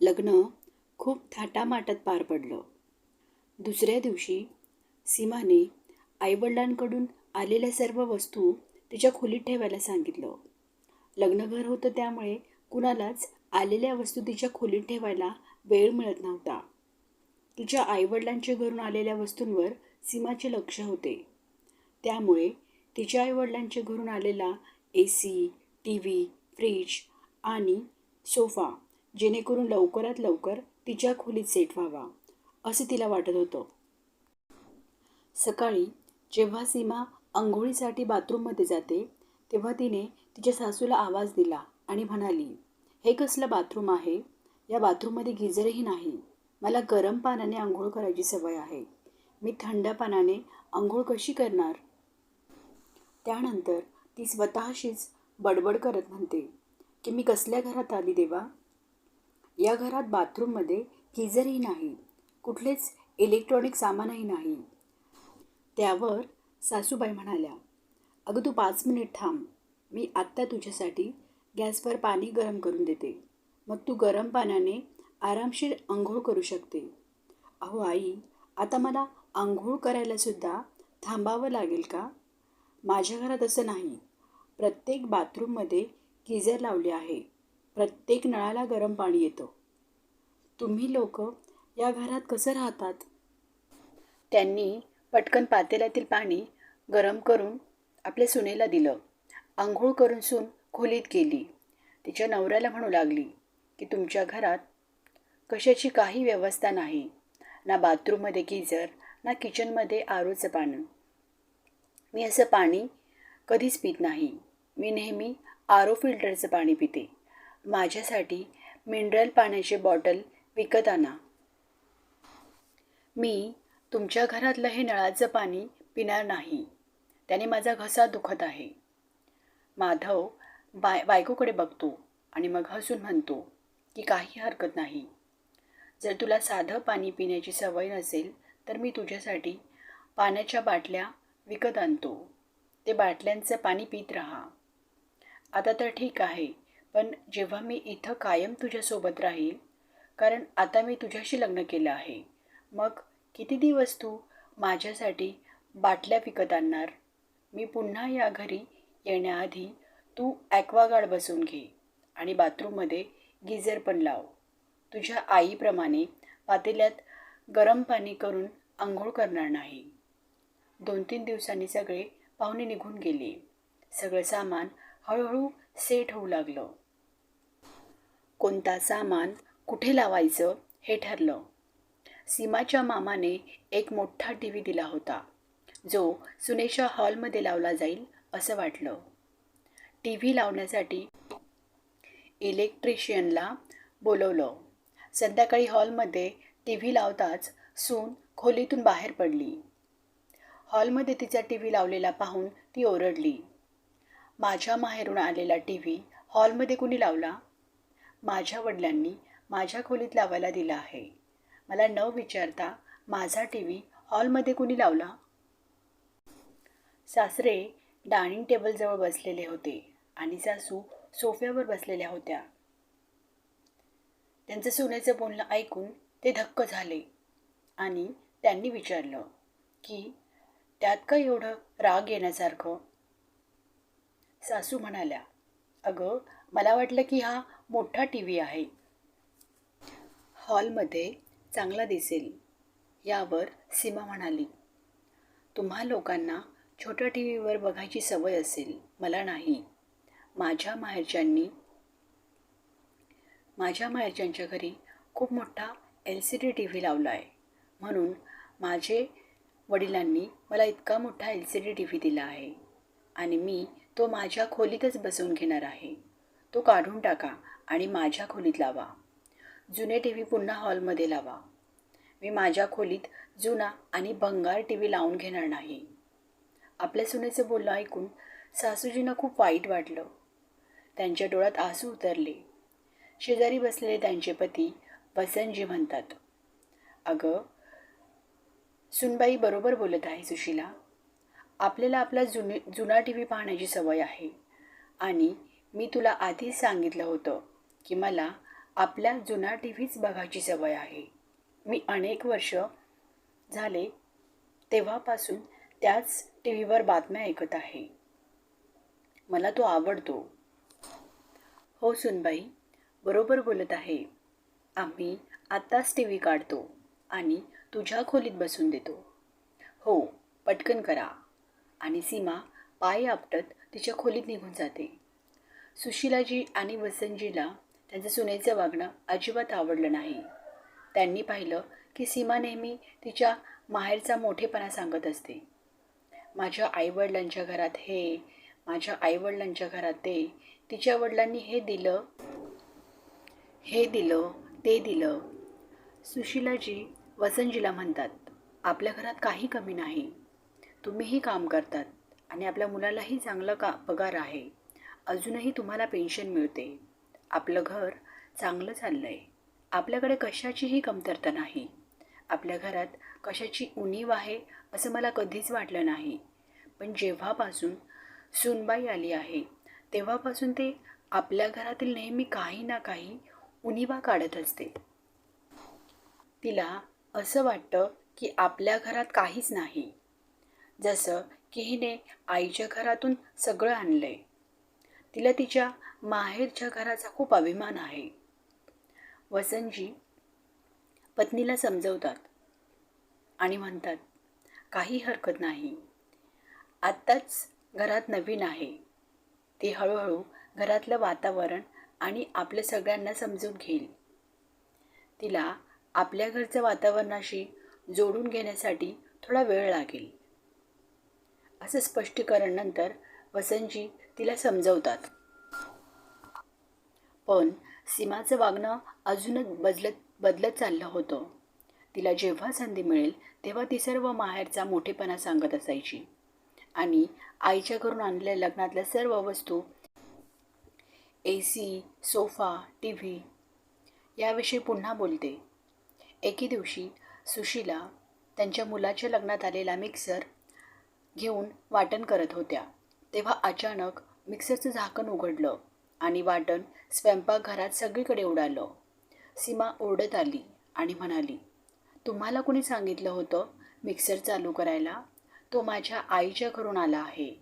लग्न खूप थाटामाटात पार पडलं. दुसऱ्या दिवशी सीमाने आईवडिलांकडून आलेल्या सर्व वस्तू तिच्या खोलीत ठेवायला सांगितलं. लग्नघर होतं त्यामुळे कुणालाच आलेल्या वस्तू तिच्या खोलीत ठेवायला वेळ मिळत नव्हता. तिच्या आईवडिलांच्या घरून आलेल्या वस्तूंवर सीमाचे लक्ष होते. त्यामुळे तिच्या आईवडिलांच्या घरून आलेला A C T V fridge आणि सोफा जेणेकरून लवकरात लवकर तिच्या खोलीत सेट व्हावा असे तिला वाटत होतं. सकाळी जेव्हा सीमा आंघोळीसाठी बाथरूममध्ये जाते तेव्हा तिने तिच्या सासूला आवाज दिला आणि म्हणाली हे कसलं बाथरूम आहे? या बाथरूममध्ये गिजरही नाही. मला गरम पाण्याने आंघोळ करायची सवय आहे. मी थंड पाण्याने आंघोळ कशी करणार? त्यानंतर ती स्वतःशीच बडबड करत म्हणते की मी कसल्या घरात आली देवा? या घरात बाथरूममध्ये गिझरही नाही कुठलेच इलेक्ट्रॉनिक सामानही नाही. त्यावर सासूबाई म्हणाल्या अगं तू पाच मिनिट थांब मी आत्ता तुझ्यासाठी गॅसवर पाणी गरम करून देते. मग तू गरम पाण्याने आरामशीर आंघोळ करू शकते. अहो आई आता मला आंघोळ करायलासुद्धा थांबावं लागेल का? माझ्या घरात असं नाही. प्रत्येक बाथरूममध्ये गिझर लावले आहे. प्रत्येक नळाला गरम पाणी येतं. तुम्ही लोक या घरात कसं राहतात? त्यांनी पटकन पातेल्यातील पाणी गरम करून आपल्या सुनेला दिलं. आंघोळ करून सून खोलीत गेली. तिच्या नवऱ्याला म्हणू लागली की तुमच्या घरात कशाची काही व्यवस्था नाही. ना बाथरूममध्ये गिझर ना किचनमध्ये आरोचं पाणी मी असं पाणी कधीच पित नाही. मी नेहमी आरो फिल्टरचं पाणी पिते. माझ्यासाठी मिनरल पाण्याचे बॉटल विकत आणा. मी तुमच्या घरातलं हे नळाचं पाणी पिणार नाही. त्याने माझा घसा दुखत आहे. माधव बाय बायकोकडे बघतो आणि मग हसून म्हणतो की काही हरकत नाही. जर तुला साधं पाणी पिण्याची सवय नसेल तर मी तुझ्यासाठी पाण्याच्या बाटल्या विकत आणतो. ते बाटल्यांचं पाणी पित राहा. आता तर ठीक आहे पण जेव्हा मी इथं कायम तुझ्यासोबत राहील कारण आता मी तुझ्याशी लग्न केलं आहे. मग किती दिवस तू माझ्यासाठी बाटल्या विकत आणणार? मी पुन्हा या घरी येण्याआधी तू ॲक्वागार्ड बसून घे आणि बाथरूममध्ये गिझर पण लाव. तुझ्या आईप्रमाणे पातेल्यात गरम पाणी करून आंघोळ करणार नाही. दोन तीन दिवसांनी सगळे पाहुणे निघून गेले. सगळं सामान हळूहळू सेट होऊ लागलं. कोणता सामान कुठे लावायचं हे ठरलं. सीमाच्या मामाने एक मोठा टी व्ही दिला होता जो सुनेशा हॉलमध्ये लावला जाईल असं वाटलं. टी व्ही लावण्यासाठी इलेक्ट्रिशियनला बोलवलं. संध्याकाळी हॉलमध्ये टी व्ही लावताच सून खोलीतून बाहेर पडली. हॉलमध्ये तिचा टी व्ही लावलेला पाहून ती ओरडली. माझ्या माहेरून आलेला टी व्ही हॉलमध्ये कुणी लावला? माझ्या वडिलांनी माझ्या खोलीत लावायला दिला आहे. मला न विचारता माझा टी व्ही हॉलमध्ये कुणी लावला? सासरे डायनिंग टेबलजवळ बसलेले होते आणि सासू सोफ्यावर बसलेल्या होत्या. त्यांचं सोन्याचं बोलणं ऐकून ते धक्क झाले आणि त्यांनी विचारलं की त्यात का एवढं राग येण्यासारखं? सासू म्हणाल्या अगं मला वाटलं की हा मोठा टी व्ही आहे. हॉलमध्ये चांगला दिसेल यावर सीमा म्हणाली. तुम्हा लोकांना छोट्या टी व्हीवर बघायची सवय असेल मला नाही. माझ्या माहेरच्यांनी माझ्या माहेरच्यांच्या घरी खूप मोठा L C D T V लावला आहे. म्हणून माझे वडिलांनी मला इतका मोठा L C D T V दिला आहे. आणि मी तो माझ्या खोलीतच बसवून घेणार आहे. तो काढून टाका आणि माझ्या खोलीत लावा. जुने टी व्ही पुन्हा हॉलमध्ये लावा. मी माझ्या खोलीत जुना आणि भंगार टी व्ही लावून घेणार नाही. आपल्या सुनेचं बोलणं ऐकून सासूजींना खूप वाईट वाटलं. त्यांच्या डोळ्यात आसू उतरले. शेजारी बसलेले त्यांचे पती वसंतजी म्हणतात अगं सुनबाई बरोबर बोलत आहे सुशीला. आपल्याला आपला जुने जुना टी व्ही पाहण्याची सवय आहे. आणि मी तुला आधीच सांगितलं होतं की मला आपल्या जुना टी व्हीच बघायची सवय आहे. मी अनेक वर्ष झाले तेव्हापासून त्याच टी व्हीवर बातम्या ऐकत आहे. मला तो आवडतो. हो सुनबाई बरोबर बोलत आहे. आम्ही आत्ताच टी व्ही काढतो आणि तुझ्या खोलीत बसून देतो. हो पटकन करा. आणि सीमा पाय आपटत तिच्या खोलीत निघून जाते. सुशीलाजी आणि वसंतजीला त्यांचं सुनेचं वागणं अजिबात आवडलं नाही. त्यांनी पाहिलं की सीमा नेहमी तिच्या माहेरचा मोठेपणा सांगत असते. माझ्या आईवडिलांच्या घरात हे माझ्या आईवडिलांच्या घरात ते तिच्या वडिलांनी हे दिलं हे दिलं ते दिलं. सुशीलाजी वसंतजीला म्हणतात आपल्या घरात काही कमी नाही. तुम्हीही काम करतात आणि आपल्या मुलालाही चांगलं का पगार आहे. अजूनही तुम्हाला पेन्शन मिळते. आपलं घर चांगलं चाललं आहे आपल्याकडे कशाचीही कमतरता नाही. आपल्या घरात कशाची उणीव आहे असं मला कधीच वाटलं नाही. पण जेव्हापासून सुनबाई आली आहे तेव्हापासून ते आपल्या घरातील नेहमी काही ना काही उणीवा काढत असते. तिला असं वाटतं की आपल्या घरात काहीच नाही. जसं की हिने आईच्या घरातून सगळं आणलं आहे तिला तिच्या माहेरच्या घराचा खूप अभिमान आहे. वसंतजी पत्नीला समजवतात आणि म्हणतात काही हरकत नाही. आत्ताच घरात नवीन आहे. ती हळूहळू घरातलं वातावरण आणि आपल्या सगळ्यांना समजून घेईल. तिला आपल्या घरच्या वातावरणाशी जोडून घेण्यासाठी थोडा वेळ लागेल. असं स्पष्टीकरण नंतर वसंतजी तिला समजवतात. पण सीमाचं वागणं अजूनच बदलत बदलत चाललं होतं. तिला जेव्हा संधी मिळेल तेव्हा ती सर्व माहेरचा मोठेपणा सांगत असायची. आणि आईच्या घरून आणलेल्या लग्नातल्या सर्व वस्तू A C sofa T V याविषयी पुन्हा बोलते. एके दिवशी सुशीला त्यांच्या मुलाच्या लग्नात आलेला मिक्सर घेऊन वाटण करत होत्या. तेव्हा अचानक मिक्सरचं झाकण उघडलं आणि वाटण स्वयंपाकघरात सगळीकडे उडालं. सीमा ओरडत आली आणि म्हणाली तुम्हाला कुणी सांगितलं होतं मिक्सर चालू करायला? तो माझ्या आईच्या घरून आला आहे.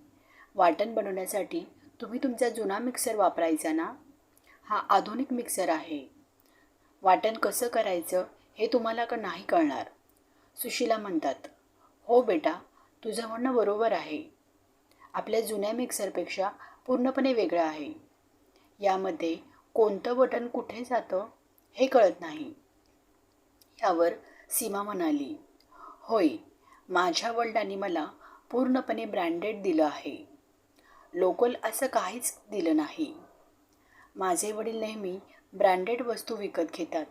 वाटण बनवण्यासाठी तुम्ही तुमचा जुना मिक्सर वापरायचा ना? हा आधुनिक मिक्सर आहे. वाटण कसं करायचं हे तुम्हाला का नाही कळणार? सुशीला म्हणतात हो बेटा तुझं म्हणणं बरोबर आहे. आपल्या जुन्या मिक्सरपेक्षा पूर्णपणे वेगळं आहे. यामध्ये कोणतं बटन कुठे जातं हे कळत नाही. यावर सीमा म्हणाली होय माझ्या वडिलांनी मला पूर्णपणे ब्रँडेड दिलं आहे. लोकल असं काहीच दिलं नाही. माझे वडील नेहमी ब्रँडेड वस्तू विकत घेतात.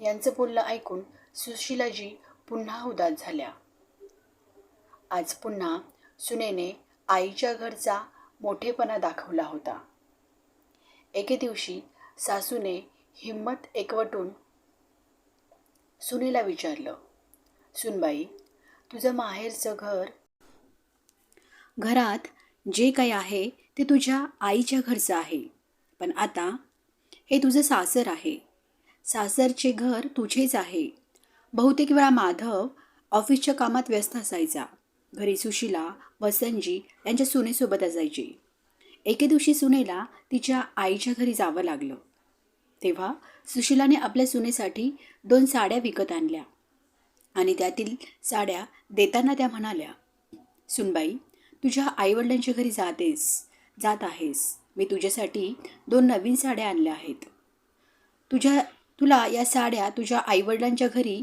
यांचं बोलणं ऐकून सुशीलाजी पुन्हा उदास झाल्या. आज पुन्हा सुनेने आईच्या घरचा मोठेपणा दाखवला होता. एके दिवशी सासूने हिम्मत एकवटून सुनेला विचारलं सुनबाई तुझं माहेरचं घर? घरात जे काही आहे ते तुझ्या आईच्या घरचं आहे. पण आता हे तुझं सासर आहे. सासरचे घर तुझेच आहे. बहुतेक वेळा माधव ऑफिसच्या कामात व्यस्त असायचा. घरी सुशिला वसंतजी यांच्या सुनेसोबत असायची. एके दिवशी सुनेला तिच्या आईच्या घरी जावं लागलं. तेव्हा सुशिलाने आपल्या सुनेसाठी दोन साड्या विकत आणल्या आणि त्यातील साड्या देताना त्या म्हणाल्या सुनबाई तुझ्या आईवडिलांच्या घरी जातेस जात आहेस. मी तुझ्यासाठी दोन नवीन साड्या आणल्या आहेत. तुझ्या तुला या साड्या तुझ्या आईवडिलांच्या घरी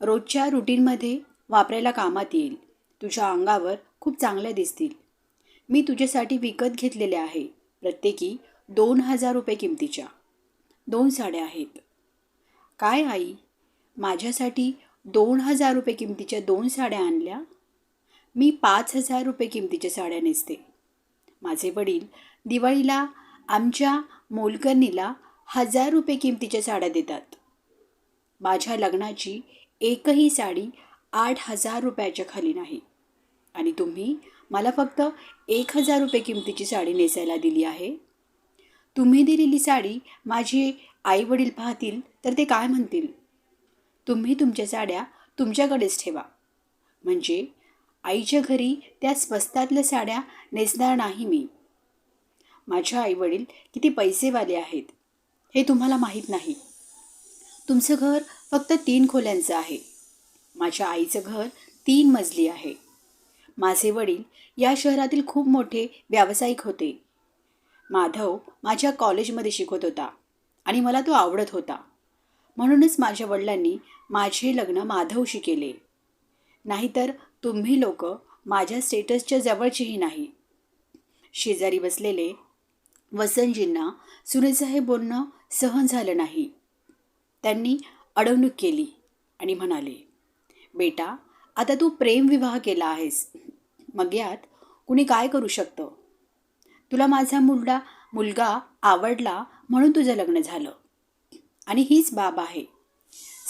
रोजच्या रुटीनमध्ये वापरायला कामात येईल. तुझ्या अंगावर खूप चांगल्या दिसतील. मी तुझ्यासाठी विकत घेतलेल्या आहे. प्रत्येकी दोन हजार रुपये किमतीच्या. दोन साड्या आहेत. काय आई? माझ्यासाठी दोन हजार रुपये किमतीच्या दोन साड्या आणल्या? मी पाच हजार रुपये किमतीच्या साड्या नेसते. माझे वडील दिवाळीला आमच्या मोलकर्णीला हजार रुपये किमतीच्या साड्या देतात. माझ्या लग्नाची एकही साडी आठ हजार रुपयाच्या खाली नाही. आणि तुम्ही मला फक्त एक हजार रुपये किमतीची साडी नेसायला दिली आहे. तुम्ही दिलेली साडी माझे आई वडील पाहतील तर ते काय म्हणतील? तुम्ही तुमच्या साड्या तुमच्याकडेच ठेवा. म्हणजे आईच्या घरी त्या स्वस्तातल्या साड्या नेसणार नाही मी. माझ्या आईवडील किती पैसेवाले आहेत हे तुम्हाला माहीत नाही. तुमचं घर फक्त तीन खोल्यांचं आहे. माझ्या आईचं घर तीन मजली आहे. माझे वडील या शहरातील खूप मोठे व्यावसायिक होते. माधव माझ्या कॉलेजमध्ये शिकवत होता आणि मला तो आवडत होता. म्हणूनच माझ्या वडिलांनी माझे लग्न माधवशी केले. नाहीतर तुम्ही लोक माझ्या स्टेटसच्या जवळचेही नाही. शेजारी बसलेले वसंतजींना सुनेचं बोलणं सहन झालं नाही. त्यांनी अडवणूक केली आणि म्हणाले बेटा आता तू प्रेमविवाह केला आहेस. मग यात कुणी काय करू शकतं? तुला माझा मुलगा मुलगा आवडला म्हणून तुझं लग्न झालं. आणि हीच बाब आहे.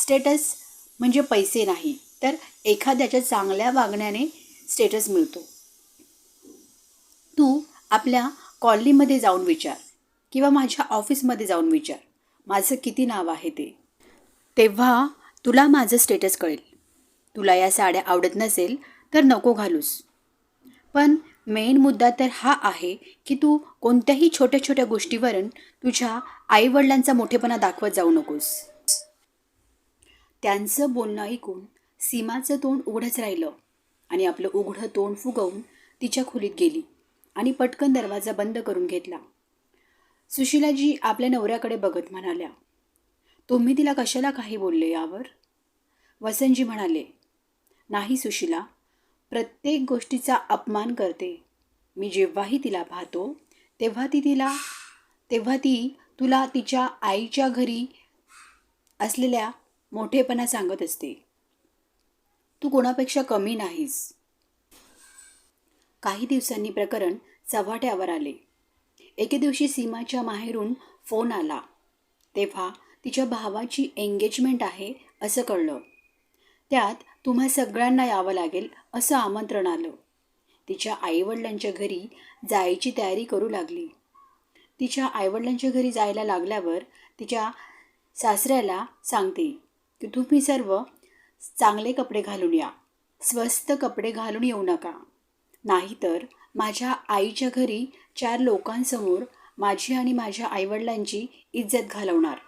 स्टेटस म्हणजे पैसे नाही तर एखाद्याच्या चांगल्या वागण्याने स्टेटस मिळतो. तू आपल्या कॉलनीमध्ये जाऊन विचार किंवा माझ्या ऑफिसमध्ये जाऊन विचार. माझं किती नाव आहे ते? तेव्हा तुला माझं स्टेटस कळेल. तुला या साड्या आवडत नसेल तर नको घालूस. पण मेन मुद्दा तर हा आहे की तू कोणत्याही छोट्या छोट्या गोष्टीवरून तुझ्या आईवडिलांचा मोठेपणा दाखवत जाऊ नकोस. त्यांचं बोलणं ऐकून सीमाचं तोंड उघडंच राहिलं आणि आपलं उघडं तोंड फुगवून तिच्या खोलीत गेली आणि पटकन दरवाजा बंद करून घेतला. सुशीलाजी आपल्या नवऱ्याकडे बघत म्हणाल्या तुम्ही तिला कशाला काही बोलले यावर? वसंतजी म्हणाले नाही सुशिला प्रत्येक गोष्टीचा अपमान करते. मी जेव्हाही तिला पाहतो तेव्हा ती तिला तेव्हा ती तुला तिच्या आईच्या घरी असलेल्या मोठेपणा सांगत असते. तू कोणापेक्षा कमी नाहीस. काही दिवसांनी प्रकरण चव्हाट्यावर आले. एके दिवशी सीमाच्या माहेरून फोन आला. तेव्हा तिच्या भावाची एंगेजमेंट आहे असं कळलं. त्यात तुम्हा सगळ्यांना यावं लागेल असं आमंत्रण आलं. तिच्या आईवडिलांच्या घरी जायची तयारी करू लागली. तिच्या आईवडिलांच्या घरी जायला लागल्यावर तिच्या सासऱ्याला सांगते की तुम्ही सर्व चांगले कपडे घालून या. स्वस्त कपडे घालून येऊ नका. नाहीतर माझ्या आईच्या घरी चार लोकांसमोर माझी आणि माझ्या आईवडिलांची इज्जत घालवणार.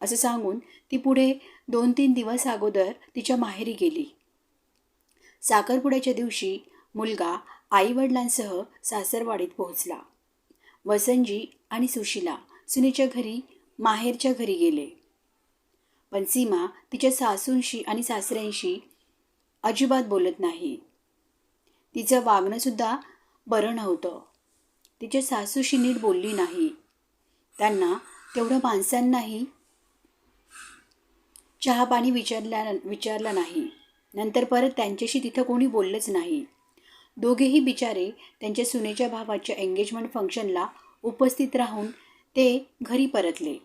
असं सांगून ती पुढे दोन तीन दिवस अगोदर तिच्या माहेरी गेली. साखरपुड्याच्या दिवशी मुलगा आईवडिलांसह सासरवाडीत पोहोचला. वसंतजी आणि सुशिला सुनेच्या घरी माहेरच्या घरी गेले. पण सीमा तिच्या सासूंशी आणि सासऱ्यांशी अजिबात बोलत नाही. तिचं वागणंसुद्धा बरं नव्हतं. तिच्या सासूशी नीट बोलली नाही. त्यांना तेवढं माणसांनाही चहा पाणी विचारल्या विचारला नाही. नंतर परत त्यांच्याशी तिथं कोणी बोललंच नाही. दोघेही बिचारे त्यांच्या सुनेच्या भावाच्या एंगेजमेंट फंक्शनला उपस्थित राहून ते घरी परतले.